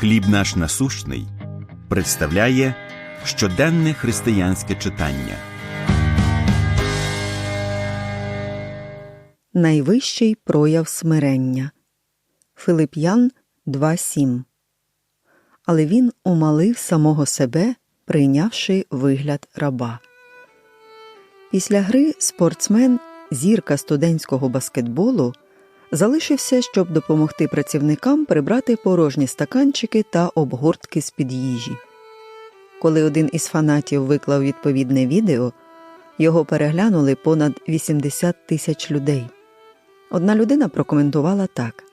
Хліб наш насущний представляє щоденне християнське читання. Найвищий прояв смирення. Филип'ян 2.7 Але він умалив самого себе, прийнявши вигляд раба. Після гри спортсмен, зірка студентського баскетболу, залишився, щоб допомогти працівникам прибрати порожні стаканчики та обгортки з-під їжі. Коли один із фанатів виклав відповідне відео, його переглянули понад 80 тисяч людей. Одна людина прокоментувала так: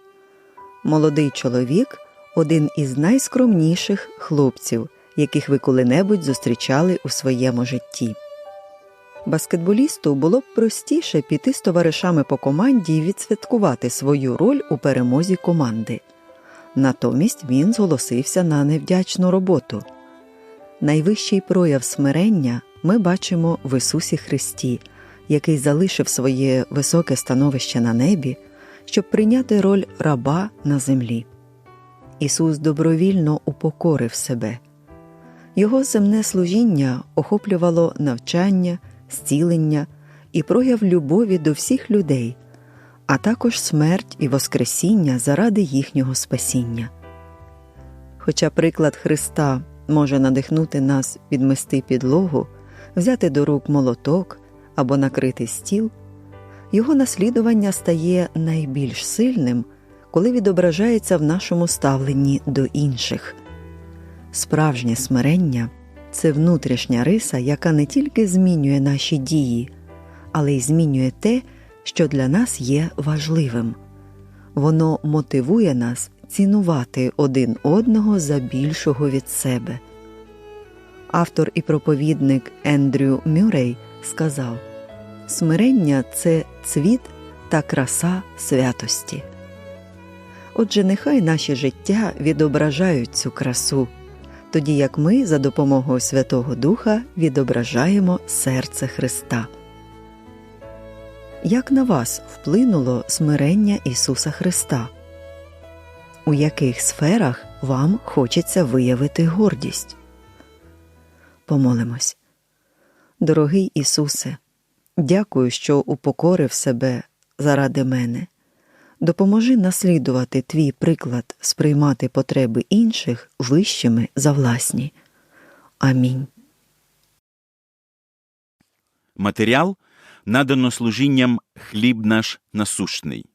молодий чоловік один із найскромніших хлопців, яких ви коли-небудь зустрічали у своєму житті. Баскетболісту було б простіше піти з товаришами по команді і відсвяткувати свою роль у перемозі команди. Натомість він зголосився на невдячну роботу. Найвищий прояв смирення ми бачимо в Ісусі Христі, який залишив своє високе становище на небі, щоб прийняти роль раба на землі. Ісус добровільно упокорив себе. Його земне служіння охоплювало навчання, зцілення і прояв любові до всіх людей, а також смерть і Воскресіння заради їхнього спасіння. Хоча приклад Христа може надихнути нас підмести підлогу, взяти до рук молоток або накрити стіл, його наслідування стає найбільш сильним, коли відображається в нашому ставленні до інших. Справжнє смирення це внутрішня риса, яка не тільки змінює наші дії, але й змінює те, що для нас є важливим. Воно мотивує нас цінувати один одного за більшого від себе. Автор і проповідник Ендрю Мюррей сказав Смирення це цвіт та краса святості. Отже, нехай наші життя відображають цю красу, тоді як ми за допомогою Святого Духа відображаємо серце Христа. Як на вас вплинуло смирення Ісуса Христа? У яких сферах вам хочеться виявити гордість? Помолимось. Дорогий Ісусе, дякую, що упокорив себе заради мене. Допоможи наслідувати твій приклад сприймати потреби інших вищими за власні. Амінь. Матеріал надано служінням Хліб наш насущний.